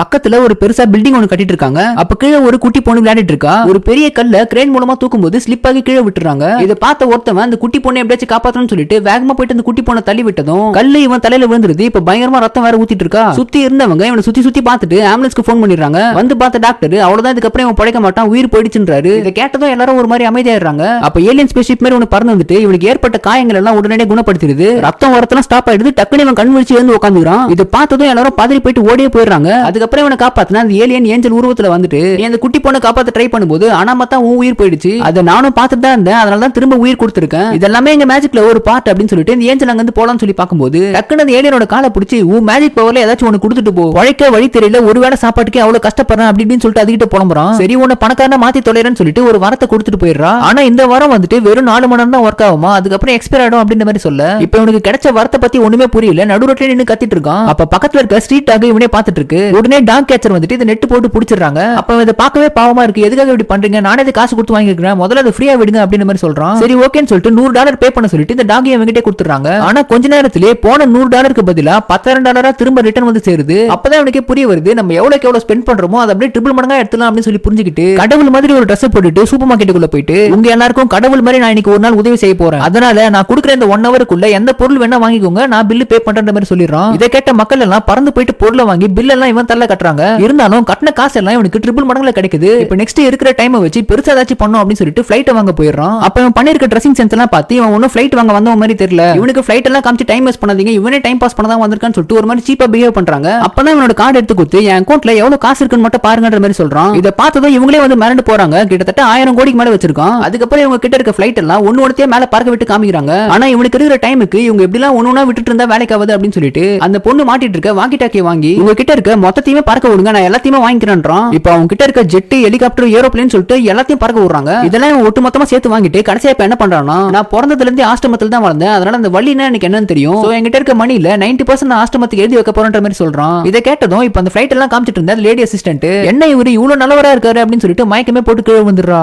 பக்கத்துல ஒரு பெருசா பில்டிங் ஒன்னு கட்டிட்டு இருக்காங்க அப்ப கீழே ஒரு குட்டி பொண்ணு விளையாடிட்டு இருக்கா? ஒரு பெரிய கல்ல கிரேன் மூலமா தூக்கும் போது ஸ்லிப் ஆகி கீழே விட்டுறாங்க. இதை பார்த்த ஒருத்தவன் அந்த குட்டி பொண்ணை எப்படியாச்சும் காப்பாத்தணும்னு சொல்லிட்டு வேகமா போயிட்டு அந்த குட்டி பொண்ணை தள்ளி விட்டதும் கல்லு இவன் தலையில விழுந்துருது. இப்ப பயங்கரமா ரத்தம் வேற ஊத்திட்டு இருக்கா? சுத்தி இருந்தவங்க இவனை சுத்தி சுத்தி பார்த்துட்டு ஆம்புலன்ஸ்க்கு ஃபோன் பண்ணிடுறாங்க. வந்து பார்த்த டாக்டர் அவ்வளவுதான் இதுக்கப்புறம் இவன் பழைக்க மாட்டான் உயிர் போயிடுச்சுன்றாரு. இதை கேட்டதும் எல்லாரும் ஒரு மாதிரி அமைதியாயிடுறாங்க. அப்ப ஏலியன் ஸ்பெஷிப் மாதிரி ஒன்று பறந்து வந்துட்டு இவனுக்கு ஏற்பட்ட காயங்கள் எல்லாம் உடனடியாக குணப்படுத்திடுது. ரத்தம் வரத்தெல்லாம் ஸ்டாப் ஆயிடுது. டக்குனு இவன் கண் விழிச்சு வந்து உட்காந்துக்கிறான் இதை பார்த்ததும் எல்லாரும் பதறி போயிட்டு ஓடியே போயிடுறாங்க. அதுக்கப்புறம் இவனை காப்பாத்தினா அந்த ஏலியன் ஏஞ்சல் உருவத்துல வந்துட்டு அந்த குட்டி பொண்ணை காப்பாத்த ட்ரை பண்ணும்போது அனாமா தான் உன் உயிர் போயிடுச்சு. அதை நானும் பார்த்துட்டு தான் இருந்தேன். அதனால தான் திரும்ப உயிர் கொடுத்துருக்கேன். இதெல்லாமே எங்க மேஜிக்ல ஒரு பார்ட் அப்படின்னு சொல்லிட்டு இந்த ஏஞ்சல் அங்க இருந்து போலாம்னு சொல்லி பார்க்கும்போது டக்குனு அந்த ஏலியனோட காலை பிடிச்சி உன் மேஜிக் பவர்ல ஏதாச்சும் உனக்கு கொடுத்துட்டு போ. உழைக்க வழி தெரியல. ஒருவேளை சாப்பாட்டுக்கே அவ்வளவு கஷ்டப்படுறேன். அப்படின்னு சொல்லிட்டு அதுகிட்ட புலம்புறான். சரி உன்னை பணக்காரன மாத்தி தொலைறேன்னு சொல்லிட்டு ஒரு வரத்தை கொடுத்துட்டு போயிடுறா. ஆனா இந்த வாரம் வந்துட்டு வெறும் நாலு மணி நேரம் தான் ஒர்க் ஆகுமா? அதுக்கப்புறம் எக்ஸ்பயர் ஆயிடும் அப்படின்ற மாதிரி சொல்ல இப்ப இவனுக்கு கிடைச்ச வரத்தை பத்தி ஒண்ணுமே புரியல. நடு ரோட்ல நின்னு கத்திட்டு இருக்கான். அப்ப பக்கத்துல இருக்க ஸ்ட்ரீட் டாக் இவனே பாத்துட்டு இருக்கு. உடனே டாக் கேச்சர் வந்துட்டு இதை நெட் போட்டு புடிச்சிடுறாங்க? அப்ப இதை பார்க்கவே பாவமா இருக்கு. எதுக்காக இப்படி பண்றீங்க? நானே இது காசு கொடுத்து வாங்கிக்கிறேன். முதல்ல அதை ஃப்ரீயா விடுங்க அப்படின்ற மாதிரி சொல்றான். சரி ஓகேன்னு சொல்லிட்டு நூறு டாலர் பே பண்ண சொல்லிட்டு இந்த டாக் என்கிட்ட கொடுத்துறாங்க ஆனா கொஞ்ச நேரத்திலே போன நூறு டாலருக்கு பதிலா பத்தாயிரம் டாலரா திரும்ப ரிட்டர்ன் வந்து சேருது. அப்பதான் அவனுக்கே புரிய வருது நம்ம எவ்வளவுக்கு எவ்வளவு ஸ்பெண்ட் பண்றோமோ அதை அப்படியே ட்ரிபிள் மடங்கா எடுத்துலாம் அப்படின்னு சொல்லி புரிஞ்சுக்கிட்டு கடவுள் மாதிரி ஒரு ட்ரெஸ் போட்டுட்டு சூப்பர் மார்க்கெட்டுக்குள்ள போயிட்டு உங்க எல்லாருக்கும் கடவுள் மாதிரி நான் இன்னைக்கு ஒரு நாள் உதவி செய்ய போறேன். அதனால நான் கொடுக்குற இந்த ஒன் ஹவருக்குள்ள எந்த பொருள் வேணா வாங்கிக்கோங்க. நான் பில்லு பே பண்ற மாதிரி சொல்லிடுறான். இதை கேட்ட மக்கள் எல்லாம் பறந்து போயிட்டு பொருளை வாங்கி பில் எல்லாம் இவன் தள்ள கட்டுறாங்க. இருந்தாலும் கட்டின காசு எல்லாம் இவனுக்கு ட்ரிபிள் மடங்குல கிடைக்குது. இப்ப நெக்ஸ்ட் இருக்கிற டைமை வச்சு பெருசா ஏதாச்சும் பண்ணும் அப்படின்னு சொல்லிட்டு ஃபிளைட் வாங்க போயிடறான். அப்ப இவன் பண்ணிருக்க ட்ரெஸ்ஸிங் சென்ஸ் எல்லாம் பார்த்து இவன் ஒன்னும் ஃபிளைட் வாங்க வந்த மாதிரி தெரியல. இவனுக்கு ஃபிளைட் எல்லாம் காமிச்சு டைம் வேஸ்ட் பண்ணாதீங்க. இவனே டைம் பாஸ் பண்ணதான் வந்திருக்கான்னு சொல்லிட்டு ஒரு மாதிரி சீப்பா பிஹேவ் பண்றாங்க. அப்பதான் இவனோட கார்டு எடுத்து கொடுத்து என் அக்கௌண்ட்ல எவ்வளவு காசு இருக்குன்னு மட்டும் பாருங்கன்ற மாதிரி சொல்றான். இதை பார்த்ததும் இவங்களே வந்து மிரண்டு போறாங்க. கிட்டத்தட்ட ஆயிரம் கோடிக்கு மேல வச்சிருக்கான். அதுக்கப்புறம் இவங்க கிட்ட இருக்க ஃபிளைட் எல்லாம் ஒன்னு ஒன்னுத்தையே மேல பார்க்க விட்டு காமிக்கிறாங்க. ஆனா இவனுக்கு இருக்கிற டைமுக்கு இவங்க எப்படிலாம் ஒன்னு ஒன்னா விட்டுட்டு இருந்தா வேலைக்கு ஆகுது அப்படின்னு சொல்லிட்டு அந்த பொண்ணு மாட்டிட்டு இருக்க வாக்கி டாக்கி வாங்கி உங்க கிட்ட இருக்க மொத்தத்தையும் பறக்க விடுங்க. நான் எல்லாத்தையுமே வாங்கிக்கிறேன்றான் இப்போ அவங்க கிட்ட இருக்க ஜெட் ஹெலிகாப்டர் ஏரோப்ளேன் சொல்லிட்டு எல்லாத்தையும் பறக்க விடுறாங்க. இதெல்லாம் ஒட்டு மொத்தமா சேர்த்து வாங்கிட்டு கடைசியா இப்ப என்ன பண்றானா நான் பிறந்ததுல இருந்து ஆஸ்டமத்தில் தான் வளர்ந்தேன். அதனால அந்த வழினா எனக்கு என்னன்னு தெரியும். சோ என்கிட்ட இருக்க மணியில நைன்டி பர்சன்ட் ஆஸ்டமத்துக்கு எழுதி வைக்க போறன்ற மாதிரி சொல்றான். இதை கேட்டதும் இப்ப அந்த ஃபிளைட் எல்லாம் காமிச்சிட்டு இருந்தேன் லேடி அசிஸ்டன்ட் என்ன இவரு இவ்வளவு நல்லவரா இருக்காரு? அப்படின்னு சொல்லிட்டு மயக்கமே போட்டு கீழே வந்துடுறா